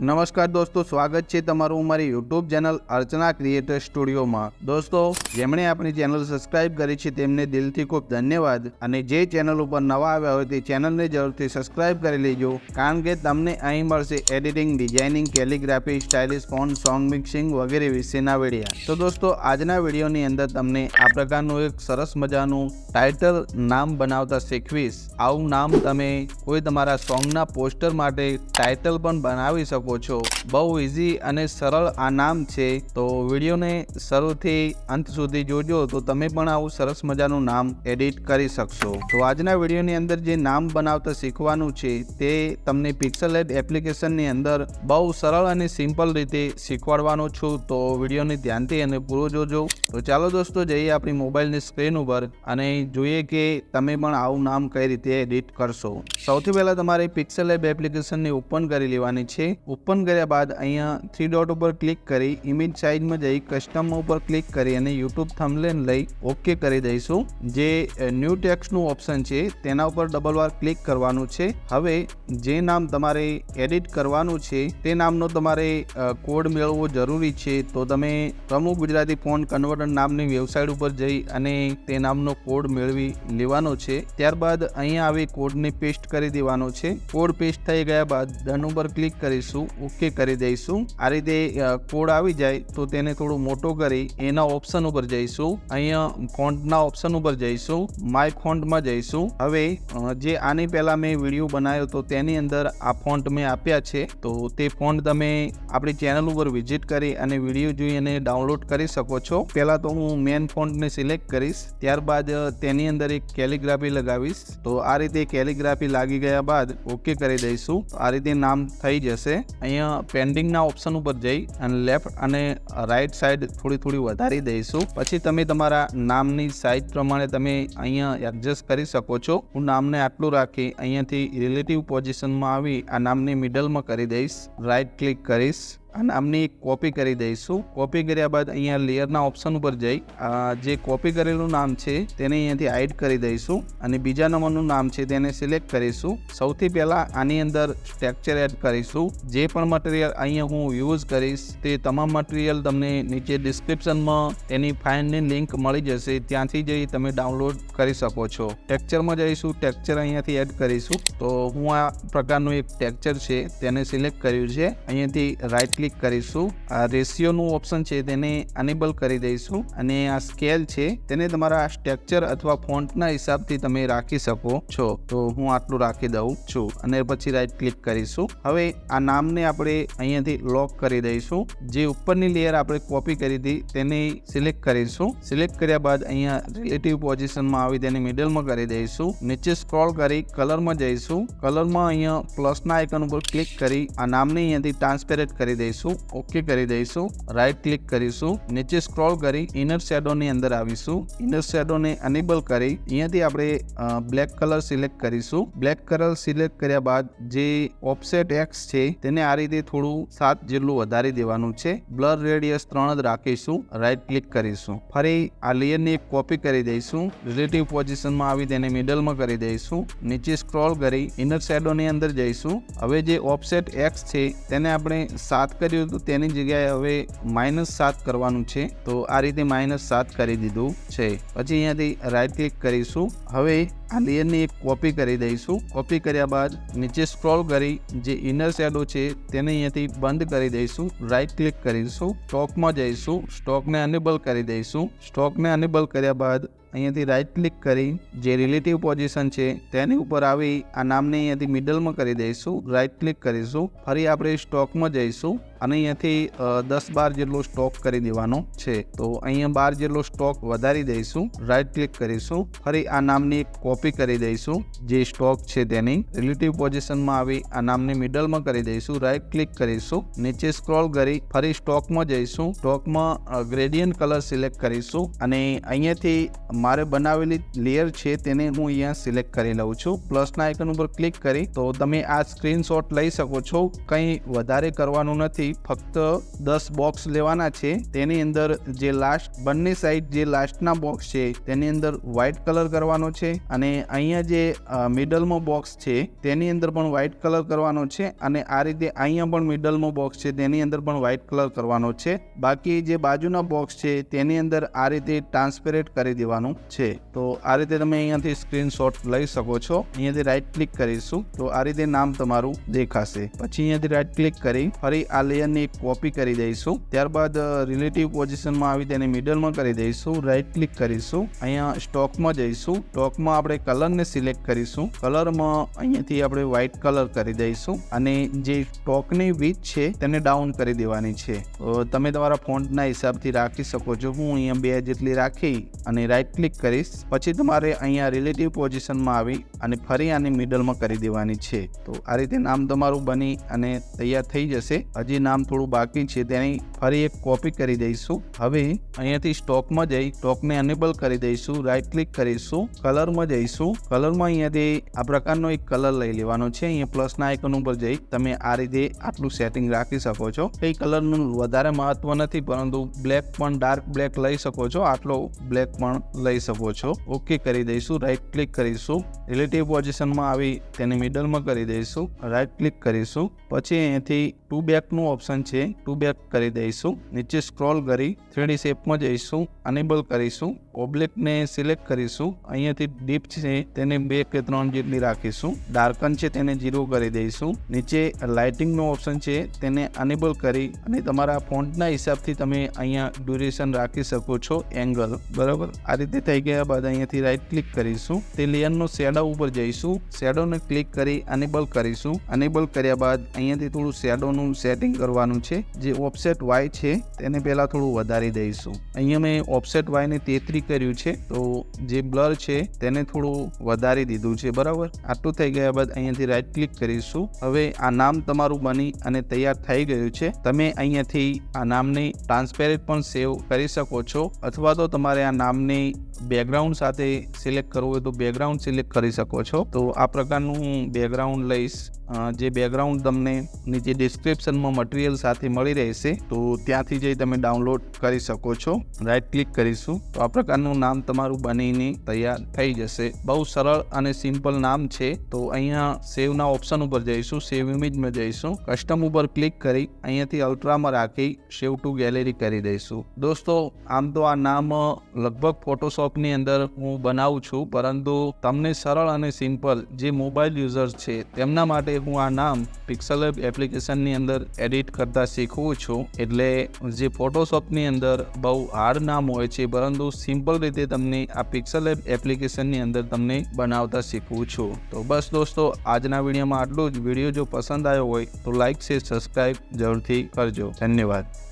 નમસ્કાર દોસ્તો, સ્વાગત છે તમારું અમારી યુટ્યુબ ચેનલ અર્ચના ક્રિએટર સ્ટુડિયોમાં દોસ્તો, જેમણે આપણી ચેનલ સબસ્ક્રાઇબ કરી છે તેમને દિલથી ખૂબ ધન્યવાદ અને જે ચેનલ ઉપર નવા આવ્યા હોય તે ચેનલને જરૂરથી સબસ્ક્રાઇબ કરી લેજો, કારણ કે તમને અહીં મળશે editing, designing, calligraphy, stylish font, song mixing વગેરે વિશેના વિડીયા. તો દોસ્તો, આજના વિડીયોની અંદર તમને આ પ્રકારનું એક સરસ મજાનું ટાઇટલ નામ બનાવતા શીખવીશ. આવું નામ તમે કોઈ તમારા સોંગના પોસ્ટર માટે ટાઇટલ પણ બનાવી શકો છો. બહુ ઇઝી અને સરળ આ નામ છે. તો વિડીયોને શરૂથી અંત સુધી જોજો તો તમે પણ આવું સરસ મજાનું નામ એડિટ કરી શકશો. તો આજના વિડીયોની અંદર જે નામ બનાવતા શીખવાનું છે તે તમને પિક્સલ પિક્સલેટ એપ્લિકેશનની અંદર બહુ સરળ અને સિમ્પલ રીતે શીખવાડવાનો છું. તો વિડીયોને ધ્યાનથી અને પૂરો જોજો. તો ચાલો દોસ્તો જઈએ આપણી મોબાઈલની સ્ક્રીન ઉપર અને જોઈએ કે તમે પણ આવું નામ કઈ રીતે એડિટ કરશો. સૌથી પહેલાં તમારે પિક્સલ એપ એપ્લિકેશનને ઓપન કરી લેવાની છે. ઓપન કર્યા બાદ અહીંયા થ્રી ડોટ ઉપર ક્લિક કરી ઇમેજ સાઇઝમાં જઈ કસ્ટમ ઉપર ક્લિક કરી અને યુટ્યુબ થમલેન લઈ ઓકે કરી દઈશું. જે ન્યૂ ટેક્સ્ટનું ઓપ્શન છે, તેના ઉપર ડબલ વાર ક્લિક કરવાનું છે. હવે, જે નામ તમારે એડિટ કરવાનું છે, તે નામનો તમારે કોડ મેળવવો જરૂરી છે. તો તમે પ્રમુખ ગુજરાતી ફોન કન્વર્ટર નામની વેબસાઇટ ઉપર જઈ અને તે નામનો કોડ મેળવી લેવાનો છે. ત્યારબાદ અહીંયા આવી કોડને પેસ્ટ કરી દેવાનો છે. કોડ પેસ્ટ થઈ ગયા બાદ ડન ઉપર ક્લિક કરીશું. ઓકે કરી દઈશું. આ રીતે કોડ આવી જાય તો તેને થોડું મોટો કરી એના ઓપ્શન ઉપર જઈશું. અહીંયા ફોન્ટના ઓપ્શન ઉપર જઈશું. માય ફોન્ટમાં જઈશું. હવે જે આની પહેલાં મેં વીડિયો બનાવ્યો તો તેની અંદર આ ફોન્ટ મેં આપ્યા છે. તો તે ફોન્ટ તમે આપણી ચેનલ ઉપર વિઝિટ કરી અને વીડિયો જોઈ અને ડાઉનલોડ કરી શકો છો. પહેલાં તો હું મેન ફોન્ટને સિલેક્ટ કરીશ. ત્યારબાદ તેની અંદર એક કેલિગ્રાફી લગાવીશ. તો આ રીતે કેલિગ્રાફી લાગી ગયા બાદ ઓકે કરી દઈશું. આ રીતે નામ થઈ જશે. અહીંયા પેન્ડિંગના ઓપ્શન ઉપર જઈ અને લેફ્ટ અને રાઈટ સાઈડ થોડી થોડી વધારી દઈશું. પછી તમે તમારા નામની સાઈઝ પ્રમાણે તમે અહીંયા એડજસ્ટ કરી શકો છો. હું નામને આટલું રાખી અહીંયાથી રિલેટિવ પોઝિશનમાં આવી આ નામની મિડલમાં કરી દઈશ. રાઈટ ક્લિક કરીશ. આ નામની એક કોપી કરી દઈશું. કોપી કર્યા બાદ અહીંયા લેયરના ઓપ્શન ઉપર જઈ. જે કોપી કરેલું નામ છે, તેને અહીંયાથી હાઇડ કરી દઈશું અને બીજા નંબરનું નામ છે, તેને સિલેક્ટ કરીશું. સૌથી પહેલાં આની અંદર સ્ટ્રક્ચર એડ કરીશું. જે પણ મટીરિયલ અહીંયા હું યુઝ કરીશ, તે તમામ મટીરિયલ તમને નીચે ડિસ્ક્રિપ્શનમાં તેની ફાઇલની લિંક મળી જશે. ત્યાંથી જઈ તમે ડાઉનલોડ કરી શકો છો. ટેક્ચરમાં જઈશું ટેક્ચર અહીંયાથી એડ કરીશું. તો હું આ પ્રકારનું એક ટેક્ચર છે, તેને સિલેક્ટ કર્યું છે. અહીંયાથી રાઈટ ક્લિક કરીશું. આ રેશિયોનું ઓપ્શન છે તેને અનેબલ કરી દઈશું. અને આ સ્કેલ છે, તેને તમારા સ્ટ્રક્ચર અથવા ફોન્ટના હિસાબથી તમે રાખી શકો છો. તો હું આટલું રાખી દઉં છું અને પછી રાઈટ ક્લિક કરીશું. હવે આ નામને આપણે અહીંયાથી લોક કરી દઈશું. જે ઉપરની લેયર આપણે કોપી કરી હતી, તેને સિલેક્ટ કરીશું. સિલેક્ટ કર્યા બાદ અહીંયા રિલેટિવ પોઝિશનમાં આવી તેને મિડલમાં કરી દઈશું. નીચે સ્ક્રોલ કરી કલરમાં જઈશું. કલરમાં અહીંયા પ્લસના આઇકન ઉપર ક્લિક કરી આ નામને અહીંયાથી ટ્રાન્સપેરેન્ટ કરી દઈશું. ઓકે કરી દઈશું. રાઈટ ક્લિક કરીશું. નીચે સ્ક્રોલ કરી ઇનર શેડોની અંદર આવીશું. ઇનર શેડોને અનેબલ કરી અહીંયાથી આપણે બ્લેક કલર સિલેક્ટ કરીશું. બ્લેક કલર સિલેક્ટ કર્યા બાદ જે ઓફસેટ એક્સ છે તેને આ રીતે થોડું સાત જેટલું વધારી દેવાનું છે. બ્લર રેડિયસ ત્રણ જ રાખીશું. રાઈટ ક્લિક કરીશું. ફરી આ લેયરની એક કોપી કરી દઈશું. રિલેટિવ પોઝિશનમાં આવી તેને મિડલમાં કરી દઈશું. નીચે સ્ક્રોલ કરી ઇનર શેડોની અંદર જઈશું. હવે જે ઓફસેટ એક્સ છે તેને આપણે સાત કર્યું હતું, તેની જગ્યાએ હવે માઇનસ સાત કરવાનું છે. તો આ રીતે માઇનસ સાત કરી દીધું છે. પછી અહીંયાથી રાઈટ ક્લિક કરીશું. હવે આ લેયરની એક કોપી કરી દઈશું. કોપી કર્યા બાદ નીચે સ્ક્રોલ કરી જે ઇનર શેડો છે, તેને અહીંયાથી બંધ કરી દઈશું. રાઈટ ક્લિક કરીશું. સ્ટોકમાં જઈશું. સ્ટોકને અનેબલ કરી દઈશું. સ્ટોકને અનેબલ કર્યા બાદ અહીંયાથી રાઈટ ક્લિક કરી જે રિલેટિવ પોઝિશન છે, તેની ઉપર આવી આ નામને અહીંયાથી મિડલમાં કરી દઈશું. રાઈટ ક્લિક કરીશું. ફરી આપણે સ્ટોકમાં જઈશું. અને અહીંયાથી દસ બાર જેટલો સ્ટોક કરી દેવાનો છે. તો અહીંયા બાર જેટલો સ્ટોક વધારી દઈશું રાઈટ ક્લિક કરીશું. ફરી આ નામની કોપી કરી દઈશું, જે સ્ટોક છે તેની. રિલેટિવ પોઝિશનમાં આવી આ નામની મિડલમાં કરી દઈશું રાઈટ ક્લિક કરીશું. નીચે સ્ક્રોલ કરી ફરી સ્ટોકમાં જઈશું. સ્ટોકમાં ગ્રેડિયન કલર સિલેક્ટ કરીશું. અને અહીંયાથી મારે બનાવેલી લેયર છે તેને હું અહીંયા સિલેક્ટ કરી લઉં છું. પ્લસના આઇકન ઉપર ક્લિક કરી. તો તમે આ સ્ક્રીનશોટ લઈ શકો છો. કંઈ વધારે કરવાનું નથી. ફક્ત દસ બોક્સ લેવાના છે. તેની અંદર જે લાસ્ટ બંને સાઈડ જે લાસ્ટના બોક્સ છે, તેની અંદર વ્હાઇટ કલર કરવાનો છે અને અહીંયા જે મિડલમાં બોક્સ છે, તેની અંદર પણ વ્હાઇટ કલર કરવાનો છે અને આ રીતે અહીંયા પણ મિડલમાં બોક્સ છે, તેની અંદર પણ વ્હાઇટ કલર કરવાનો છે. બાકી જે બાજુના બોક્સ છે, તેની અંદર આ રીતે ટ્રાન્સપેરેન્ટ કરી દેવાનું છે. તો આ રીતે તમે અહીંયાથી સ્ક્રીનશોટ લઈ શકો છો. અહીંયાથી રાઈટ ક્લિક કરીશું. તો આ રીતે નામ તમારું દેખાશે. પછી અહીંયાથી રાઈટ ક્લિક કરી ફરી આ લેયરની કોપી કરી દઈશું. ત્યારબાદ રિલેટિવ પોઝિશનમાં આવી તેને મિડલમાં કરી દઈશું. રાઈટ ક્લિક કરીશું. અહીંયા સ્ટોકમાં જઈશું. સ્ટોકમાં આપણે કલરને સિલેક્ટ કરીશું. કલરમાં અહીંયાથી આપણે વ્હાઇટ કલર કરી દઈશું. અને જે સ્ટોકની વીથ છે, તેને ડાઉન કરી દેવાની છે. તમે તમારા ફોન્ટના હિસાબથી રાખી શકો છો. હું અહીંયા બે જેટલી રાખી અને રાઈટ ક્લિક કરીશ. પછી તમારે અહીંયા રિલેટિવ પોઝિશનમાં આવી અને ફરી આને મિડલમાં કરી દેવાની છે. તો આ રીતે નામ તમારું બની અને તૈયાર થઈ જશે. હજી નામ થોડું બાકી છે, તેની ફરી એક કોપી કરી દઈશું. હવે અહીંયાથી સ્ટોકમાં જઈ સ્ટોકને એનેબલ કરી દઈશું રાઈટ ક્લિક કરીશું કલરમાં જઈશું. કલરમાં અહીંયાથી આ પ્રકારનો એક કલર લઈ લેવાનો છે. અહીંયા પ્લસના આઇકન ઉપર જઈ તમે આ રીતે આટલું સેટિંગ રાખી શકો છો. કઈ કલરનું વધારે મહત્વ નથી, પરંતુ બ્લેક પણ ડાર્ક બ્લેક લઈ શકો છો. આટલો બ્લેક પણ લઈ શકો છો. ઓકે કરી દઈશું રાઈટ ક્લિક કરીશું રિલેટિવ પોઝિશનમાં આવી તેને મિડલમાં કરી દઈશું. રાઈટ ક્લિક કરીશું. પછી અહીંયાથી ટુ બેકનું ઓપ્શન છે ટુ બેક કરી દઈશું. નીચે સ્ક્રોલ કરી થ્રીડી શેપમાં જઈશું અનેબલ કરીશું. ઓબ્લેકને સિલેક્ટ કરીશું. અહીંયાથી ડીપ છે, તેને બે કે ત્રણ જેટલી રાખીશું. ડાર્કન છે, તેને ઝીરો કરી દઈશું. નીચે લાઇટિંગનો ઓપ્શન છે, તેને અનેબલ કરી અને તમારા ફોન્ટના હિસાબથી તમે અહીંયા ડ્યુરેશન રાખી શકો છો એંગલ બરાબર? આ રીતે થઈ ગયા બાદ અહીંયાથી રાઈટ ક્લિક કરીશું. તે લેયરનો શેડો ઉપર જઈશું. શેડોને ક્લિક કરી અનેબલ કરીશું. અનેબલ કર્યા બાદ અહીંયાથી થોડું શેડોનું સેટિંગ કરવાનું છે. જે ઓફસેટ વાય છે, તેને પહેલાં થોડું વધારી દઈશું. અહીંયા મેં ઓફસેટ વાયને તેત્રી કર્યું છે, તો જે બ્લર છે, તેને થોડું વધારી દીધું છે, બરાબર? આટલું થઈ ગયા બાદ અહીંયાથી રાઈટ ક્લિક કરીશું. હવે આ નામ તમારું બની અને તૈયાર થઈ ગયું છે. તમે અહીંયાથી આ નામની ટ્રાન્સપેરેન્ટ પણ સેવ કરી શકો છો, અથવા તો તમારે આ નામની બેકગ્રાઉન્ડ સાથે સિલેક્ટ કરવું હોય તો બેકગ્રાઉન્ડ સિલેક્ટ કરી શકો છો. તો આ પ્રકારનું બેકગ્રાઉન્ડ લઈશ. જે બેકગ્રાઉન્ડ તમને નીચે ડિસ્ક્રિપ્શનમાં મટીરિયલ સાથે મળી રહેશે, તો ત્યાંથી જઈ તમે ડાઉનલોડ કરી શકો છો. રાઈટ ક્લિક કરીશું. તો આ પ્રકારનું નામ તમારું બનીને તૈયાર થઈ જશે. બહુ સરળ અને સિમ્પલ નામ છે. તો અહીંયા સેવના ઓપ્શન ઉપર જઈશું. સેવ ઇમેજમાં જઈશું. કસ્ટમ ઉપર ક્લિક કરી અહીંયાથી અલ્ટ્રામાં રાખી સેવ ટુ ગેલેરી કરી દઈશું. દોસ્તો, આમ તો આ નામ લગભગ ફોટોશોપની અંદર હું બનાવું છું, પરંતુ તમને સરળ અને સિમ્પલ જે મોબાઈલ યુઝર્સ છે, તેમના માટે હું આ નામ પિક્સલ એપ્લિકેશનની અંદર એડિટ કરતા શીખવું છું. એટલે જે ફોટોશોપની અંદર બહુ હાર્ડ નામ હોય છે, પરંતુ સિમ્પલ રીતે તમને આ પિક્સલ એપ એપ્લિકેશનની અંદર તમને બનાવતા શીખવું છું. તો બસ દોસ્તો, આજના વિડીયોમાં આટલું જ. વીડિયો જો પસંદ આવ્યો હોય તો લાઇક શેર સબસ્ક્રાઈબ જરૂરથી કરજો. ધન્યવાદ.